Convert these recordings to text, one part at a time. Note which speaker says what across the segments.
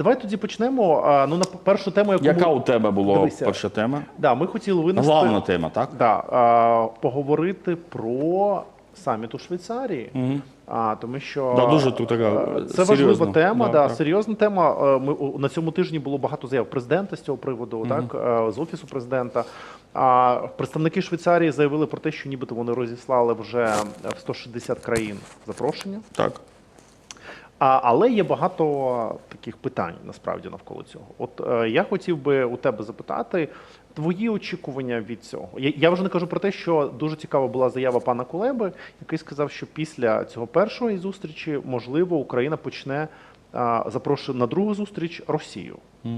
Speaker 1: Давай тоді почнемо. А, Ну, на першу тему, яку
Speaker 2: Яка
Speaker 1: ми...
Speaker 2: у тебе була
Speaker 1: Дивися.
Speaker 2: перша тема?
Speaker 1: да, ми хотіли винести
Speaker 2: Головна тема, так?
Speaker 1: Да, а, поговорити про саміт у Швейцарії. А, тому що
Speaker 2: Да, дуже тут така,
Speaker 1: е, це
Speaker 2: серйозна.
Speaker 1: важлива тема,
Speaker 2: Да,
Speaker 1: да, серйозна тема. Е, Ми у- на цьому тижні було багато заяв президента з цього приводу, так е, з офісу президента. А представники Швейцарії заявили про те, що нібито вони розіслали вже в 160 країн запрошення.
Speaker 2: Так.
Speaker 1: А, але є багато таких питань насправді навколо цього. От е, я хотів би у тебе запитати твої очікування від цього. Я, я вже не кажу про те, що дуже цікава була заява пана Кулеби, який сказав, що після цього першої зустрічі можливо Україна почне а, запрошує на другу зустріч Росію.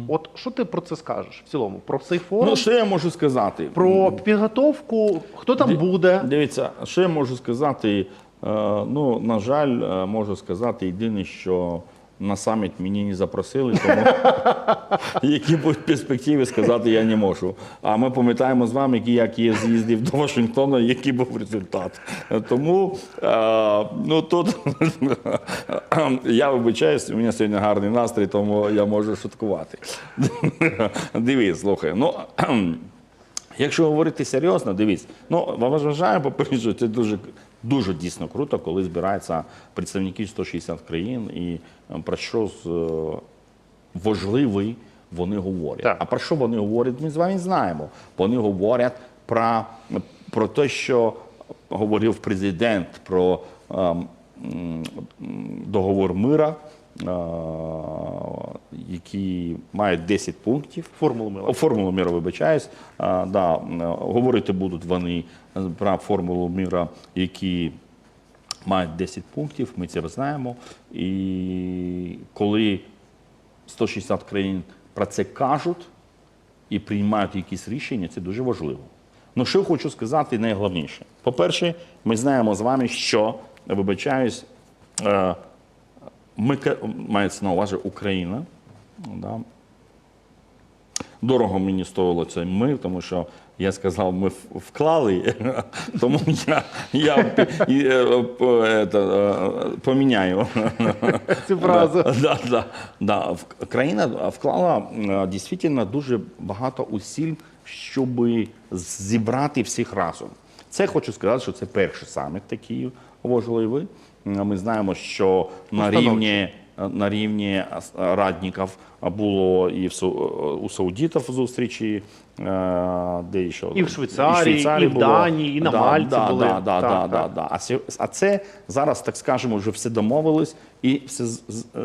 Speaker 1: От що ти про це скажеш в цілому? Про цей форум,
Speaker 2: Ну, що я можу сказати?
Speaker 1: про підготовку, хто там
Speaker 2: Ди-
Speaker 1: буде?
Speaker 2: Дивіться, що я можу сказати? Е, Ну, на жаль, е, можу сказати єдине, що на саміт мені не запросили, тому які будуть перспективи сказати я не можу. А ми пам'ятаємо з вами, які- як я з'їздив до Вашингтона, який був результат. Тому е, ну тут я вибачаюсь, у мене сьогодні гарний настрій, тому я можу шуткувати. Дивись, слухай. Ну Якщо говорити серйозно, дивіться, ну вважаю, по-перше, це дуже дуже дійсно круто, коли збираються представники 160 країн і е, про що е, важливий вони говорять.
Speaker 1: Так.
Speaker 2: А про що вони говорять? Ми з вами знаємо. Вони говорять про, про те, що говорив президент про ем, договор мира, який має 10 пунктів.
Speaker 1: Формулу мила.
Speaker 2: Формулу миру, вибачаюсь. А, да, говорити будуть вони про формулу мира, які мають 10 пунктів, ми це знаємо. І коли 160 країн про це кажуть і приймають якісь рішення, це дуже важливо. Ну, що хочу сказати найголовніше. По-перше, ми знаємо з вами, що, вибачаюсь, е, ми, мається на увазі Україна. Да, Дорого мені стоїло цей мир, тому що я сказав, ми вклали, тому я, я е, е, поміняю.
Speaker 1: Цю фразу.
Speaker 2: Да, да, да. Країна вклала дійсно дуже багато усиль, щоб зібрати всіх разом. Це хочу сказати, що це перший саміт такий важливий. Ми знаємо, що на рівні на рівні радників було і в у саудитів зустрічі, е, де ще
Speaker 1: І в Швейцарії, і в. Данії, і на Мальті
Speaker 2: да,
Speaker 1: були.
Speaker 2: Да, да,
Speaker 1: Так,
Speaker 2: да,
Speaker 1: так.
Speaker 2: да, да. А, це зараз, так скажемо, вже все домовились і все е,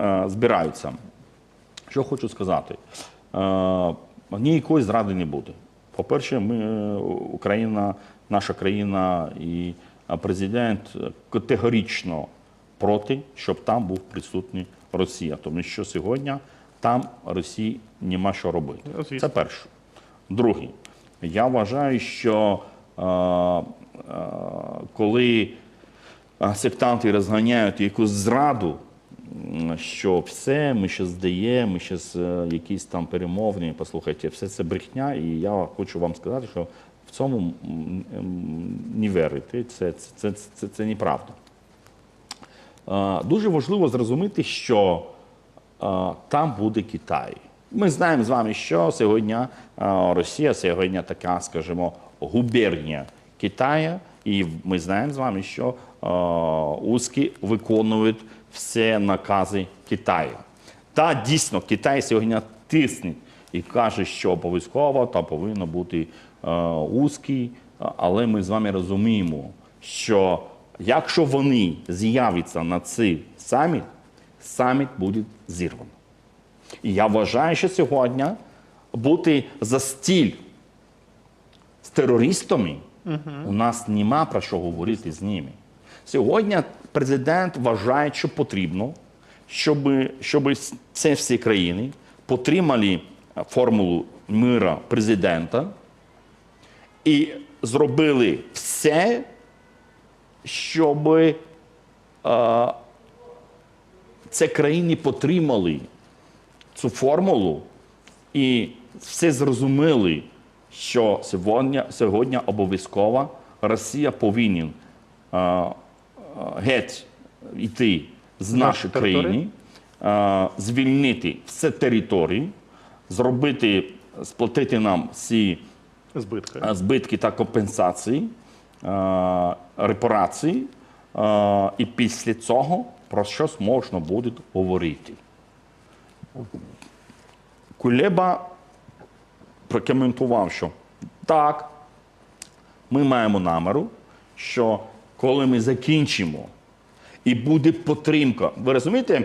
Speaker 2: е, збираються. Що хочу сказати? Ніякої зради не буде. По-перше, ми, Україна, наша країна і президент категорично проти, щоб там був присутній Росія. Тому що сьогодні там Росії нема що робити.
Speaker 1: Ну.
Speaker 2: Це перше. Другий. Я вважаю, що е, е, коли сектанти розганяють якусь зраду, що все, ми ще здаємо, ми ще якісь там перемовні. Послухайте, все це брехня, і я хочу вам сказати, що цьому не вірити. Це, це, це, це, це неправда. Е, Дуже важливо зрозуміти, що там буде Китай. Ми знаємо з вами, що сьогодні Росія сьогодні така, скажімо, губернія Китаю, і ми знаємо з вами, що е, виконують всі накази Китаю. Та дійсно Китай сьогодні тисне і каже, що обов'язково там повинно бути узкий, але ми з вами розуміємо, що якщо вони з'являться на цей саміт, саміт буде зірвано. І я вважаю, що сьогодні бути за стіль з терористами у нас нема про що говорити з ними. Сьогодні президент вважає, що потрібно, щоб, щоб це всі країни потримали формулу мира президента і зробили все, щоб е, це країни потримали цю формулу і все зрозуміли, що сьогодні, сьогодні обов'язково Росія повинна е, е, геть йти з нашої країни, е, звільнити все території, зробити, сплатити нам всі
Speaker 1: Збитки.
Speaker 2: збитки та компенсації, репарації, і після цього про щось можна буде говорити. Кулеба прокоментував, що так, ми маємо наміру, що коли ми закінчимо і буде підтримка. Ви розумієте,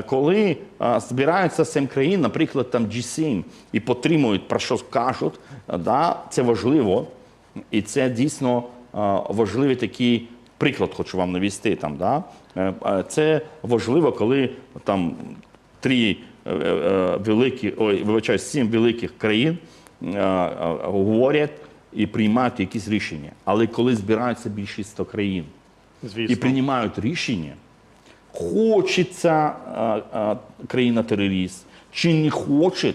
Speaker 2: коли е, збираються сім країн, наприклад, там G7, і підтримують, про що кажуть, е, да, це важливо. І це дійсно е, важливий такий приклад, хочу вам навести. Там, да? Е, е, Це важливо, коли там три е, е, великі, ой, вибачаю, сім великих країн е, е, говорять і приймають якісь рішення. Але коли збираються більше 100 країн і приймають рішення, хочеться е, країна-терорист чи не хоче,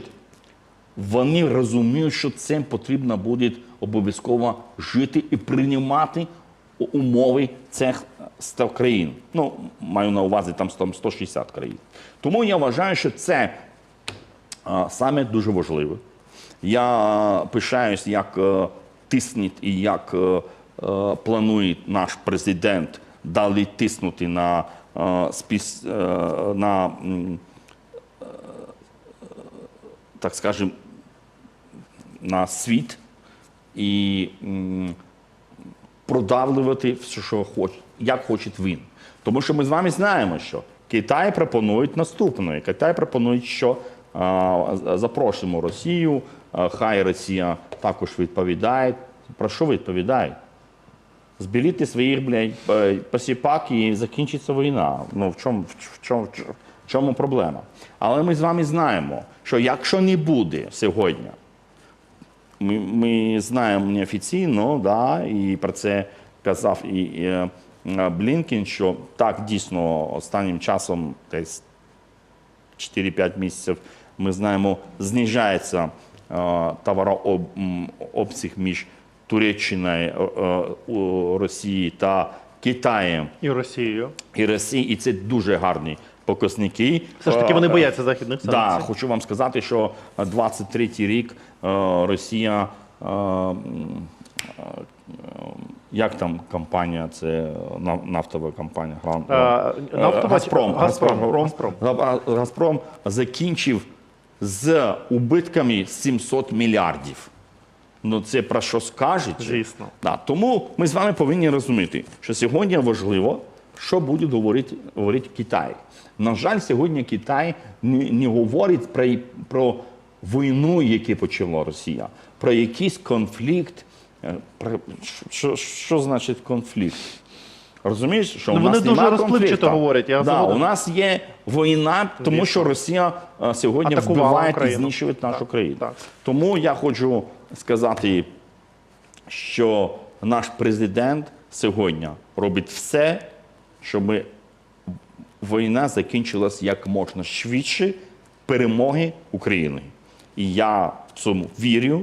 Speaker 2: вони розуміють, що цим потрібно буде обов'язково жити і приймати умови цих 100 країн. Ну, маю на увазі там 100 160 країн. Тому я вважаю, що це саме дуже важливо. Я пишаюсь, як е, тиснуть і як е, е, планує наш президент далі тиснути на, на е, так скажем, на світ і продавлювати все, що хоче, як хоче він. Тому що ми з вами знаємо, що Китай пропонує наступне. Китай пропонує, що запрошуємо Росію, хай Росія також відповідає. Про що відповідає? Зберіть своїх блядь, е, посіпак і закінчиться війна. Ну в чому, в чому, в чому проблема? Але ми з вами знаємо, що якщо не буде сьогодні ми, ми знаємо неофіційно, да, і про це казав і, і е, Блінкін, що так дійсно останнім часом, десь 4-5 місяців, ми знаємо, знижається е, товарообсяг між Туреччиною, е, е, Росії та Китаєм
Speaker 1: І Росією.
Speaker 2: і Росії, і це дуже гарні показники.
Speaker 1: Все ж таки вони
Speaker 2: Е,
Speaker 1: бояться західних
Speaker 2: Да, хочу вам сказати, що 23-й рік Росія, як там компанія, це нафтова компанія, Гран-
Speaker 1: е, нафтова-
Speaker 2: Газпром,
Speaker 1: Газпром,
Speaker 2: Газпром,
Speaker 1: Газпром.
Speaker 2: Газпром. Газпром закінчив з убитками 700 мільярдів. Ну це про що скажуть?
Speaker 1: Звісно.
Speaker 2: Да, тому ми з вами повинні розуміти, що сьогодні важливо, що буде говорити, говорити Китай. На жаль, сьогодні Китай не, не говорить про, про війну, яку почала Росія, про якийсь конфлікт. Е, Про, що, що значить конфлікт? Розумієш, що
Speaker 1: Ну,
Speaker 2: у
Speaker 1: вони дуже розпливчато говорять, я
Speaker 2: да,
Speaker 1: згоден.
Speaker 2: у нас є війна, тому що Росія е, сьогодні
Speaker 1: Атакувала
Speaker 2: вбиває і знищує нашу
Speaker 1: Так,
Speaker 2: країну.
Speaker 1: так.
Speaker 2: Тому я хочу сказати, що наш президент сьогодні робить все, щоб війна закінчилась як можна швидше перемоги України. І я в цьому вірю,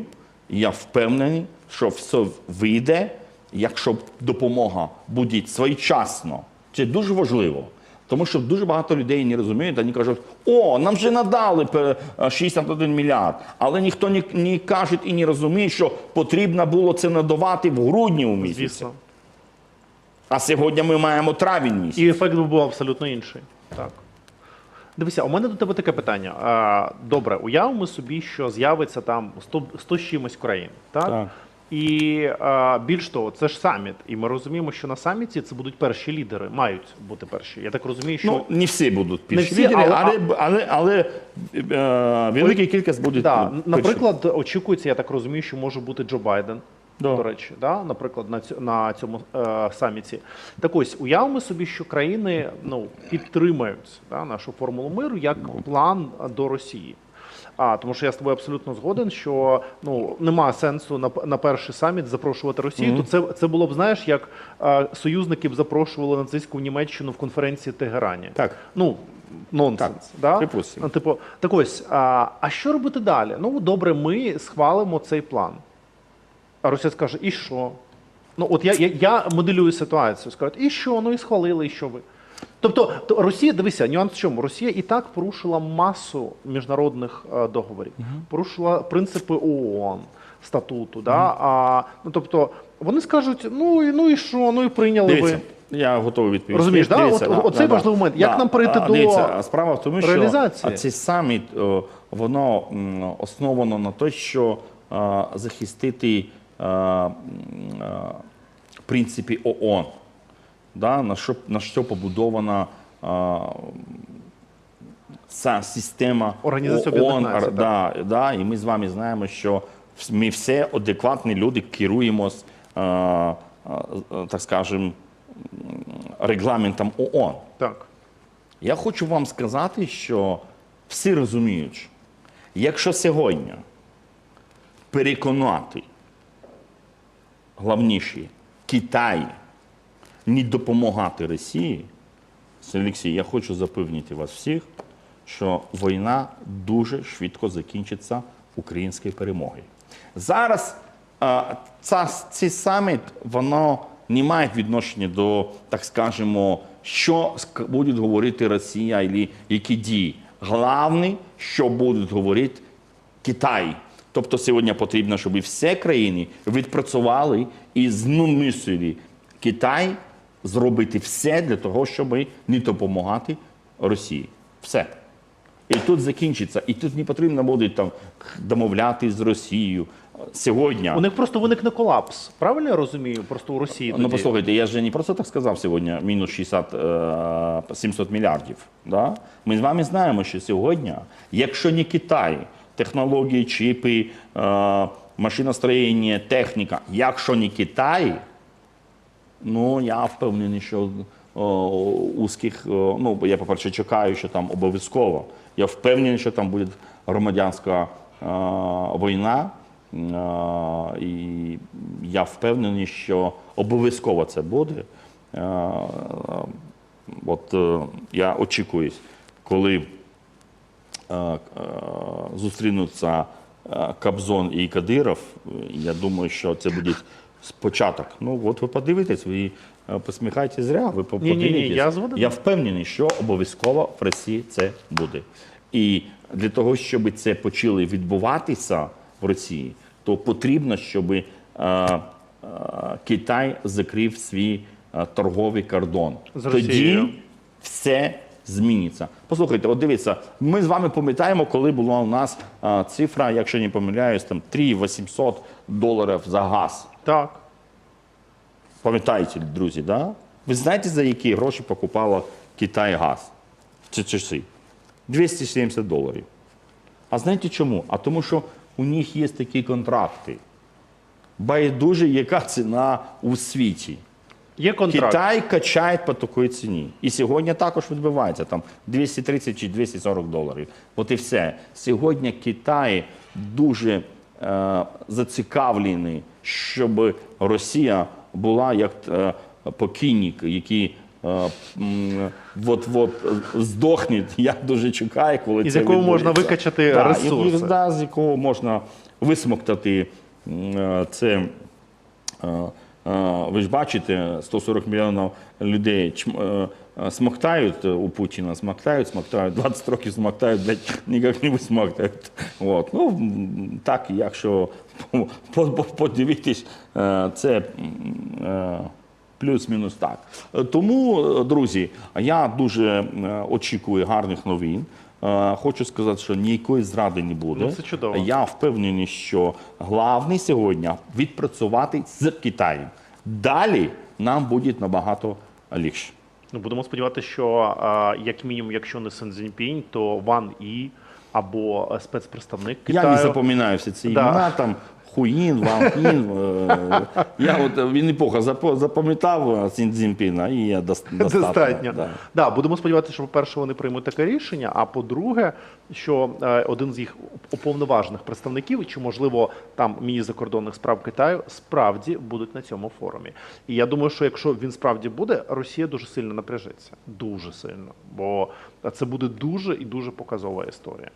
Speaker 2: і я впевнений, що все вийде, якщо допомога буде своєчасно. Це дуже важливо. Тому що дуже багато людей не розуміють, вони кажуть, о, нам вже надали пе- 61 мільярд. Але ніхто не, не каже і не розуміє, що потрібно було це надавати в грудні у місяці.
Speaker 1: Звісно.
Speaker 2: А сьогодні ми маємо травень місяць.
Speaker 1: І ефект був абсолютно інший. Так. Дивися, у мене до тебе таке питання. Добре, уявимо собі, що з'явиться там 100, 100 з чимось країн. Так?
Speaker 2: Так.
Speaker 1: І а, більш того, це ж саміт. І ми розуміємо, що на саміті це будуть перші лідери, мають бути перші. Я так розумію, що
Speaker 2: Ну, не всі будуть перші
Speaker 1: всі,
Speaker 2: лідери,
Speaker 1: але-
Speaker 2: але, але, але, е, велика кількість буде
Speaker 1: Да,
Speaker 2: перші.
Speaker 1: наприклад, очікується, я так розумію, що може бути Джо Байден.
Speaker 2: Да.
Speaker 1: До речі, да? наприклад, на, цю, на цьому е, саміті. Так ось, уявимо собі, що країни ну, підтримають да, нашу формулу миру як план до Росії. А тому що я з тобою абсолютно згоден, що ну немає сенсу на, на перший саміт запрошувати Росію. То це, це було б, знаєш, як е, союзники б запрошували нацистську Німеччину в конференції в Тегерані.
Speaker 2: Так.
Speaker 1: Ну, нонсенс.
Speaker 2: Так,
Speaker 1: Да?
Speaker 2: припустимо.
Speaker 1: Ну, Типу, так ось, а, а що робити далі? Ну, добре, ми схвалимо цей план. А Росія скаже, і що? Ну, от я, я, я моделюю ситуацію. Скажуть, і що? Ну і схвалили, і що ви? Тобто Росія, дивися, нюанс в чому? Росія і так порушила масу міжнародних е, договорів, порушила принципи ООН, статуту. Да? А, ну, тобто, вони скажуть, ну і ну і що, ну і прийняли
Speaker 2: Дивіться,
Speaker 1: ви.
Speaker 2: я готовий відповісти.
Speaker 1: Розумієш, да?
Speaker 2: Дивіться,
Speaker 1: От- оцей важливий момент. Як нам перейти до
Speaker 2: дивіться, справа в тому, що
Speaker 1: реалізації?
Speaker 2: цей саміт, о, воно основано на те, що а, захистити а, ООН, да? на, що, на що побудована а, ця система
Speaker 1: Організація
Speaker 2: ООН,
Speaker 1: Об'єднаних
Speaker 2: да, да, і ми з вами знаємо, що ми все адекватні люди керуємось, а, а, так скажемо, регламентом ООН.
Speaker 1: Так.
Speaker 2: Я хочу вам сказати, що всі розуміють, якщо сьогодні переконати головніше Китай не допомагати Росії, Олексій, я хочу запевнити вас всіх, що війна дуже швидко закінчиться українською перемогою. Зараз цей саміт воно не має відношення до, так скажемо, що буде говорити Росія або які дії. Головне, що будуть говорити Китай. Тобто сьогодні потрібно, щоб всі країни відпрацювали і змусили Китай зробити все для того, щоб не допомагати Росії. Все. І тут закінчиться. І тут не потрібно буде там домовляти з Росією. Сьогодні.
Speaker 1: У них просто виникне колапс. Правильно я розумію? Просто у Росії.
Speaker 2: Ну,
Speaker 1: тоді?
Speaker 2: послухайте, я ж не просто так сказав сьогодні мінус 60, е, 700 мільярдів. Да? Ми з вами знаємо, що сьогодні, якщо не Китай, технології, чіпи, е, машиностроєння, техніка, якщо не Китай, ну я впевнений, що о, узких, о, ну я, по-перше, чекаю, що там обов'язково. Я впевнений, що там буде громадянська е, війна. Е, і я впевнений, що обов'язково це буде. Е, е, От е, я очікуюсь, коли е, е, зустрінуться Кобзон і Кадиров, я думаю, що це буде спочаток. Ну, от ви подивитесь, ви е, посміхаєтесь зря, ви подивитесь.
Speaker 1: я згоден.
Speaker 2: я впевнений, що обов'язково в Росії це буде. І для того, щоб це почало відбуватися в Росії, то потрібно, щоб е, е, Китай закрив свій е, торговий кордон.
Speaker 1: З
Speaker 2: Тоді все зміниться. Послухайте, от дивіться, ми з вами пам'ятаємо, коли була у нас а, цифра, якщо не помиляюсь, там 3 800 доларів за газ.
Speaker 1: Так.
Speaker 2: Пам'ятаєте, друзі, да? Ви знаєте, за які гроші покупала Китай газ в ці часи? 270 доларів. А знаєте чому? А тому, що у них є такі контракти. Байдуже, яка ціна у світі.
Speaker 1: Є контракт.
Speaker 2: Китай качає по такій ціні. І сьогодні також відбувається там 230 чи 240 доларів. От і все. Сьогодні Китай дуже е, зацікавлений, щоб Росія була як е, покійник, який е, от-от здохне. Я дуже чекаю, коли
Speaker 1: І з
Speaker 2: це
Speaker 1: якого можна викачати
Speaker 2: Да,
Speaker 1: ресурси.
Speaker 2: І, да, з якого можна висмоктати це. Е, Ви ж бачите, 140 мільйонів людей е, е, смоктають у Путіна, смоктають, смоктають, 20 років смоктають, блядь, ніяк не висмоктають. От. Ну, так, якщо по- по- по- подивитись, це плюс-мінус так. Тому, друзі, я дуже очікую гарних новин. Е, Хочу сказати, що ніякої зради не буде.
Speaker 1: Ну, це чудово.
Speaker 2: Я впевнений, що головне сьогодні відпрацювати з Китаєм. Далі нам буде набагато легше.
Speaker 1: Ну, будемо сподіватися, що як мінімум, якщо не Сен Цзіньпінь, то Ван І або е, спецпредставник Китаю.
Speaker 2: Я не запам'ятаю всі ці
Speaker 1: Да.
Speaker 2: імена там. Хуїн, Ван Хін. е, Я от е, він епоха запам'ятав Сін Цзіньпіна, і я дос- достатньо.
Speaker 1: Достатньо.
Speaker 2: да.
Speaker 1: Да. будемо сподіватися, що, по-перше, вони приймуть таке рішення. А по-друге, що е, один з їх уповноважених представників, чи можливо там міністр закордонних справ Китаю, справді будуть на цьому форумі. І я думаю, що якщо він справді буде, Росія дуже сильно напряжеться. Дуже сильно. Бо це буде дуже і дуже показова історія.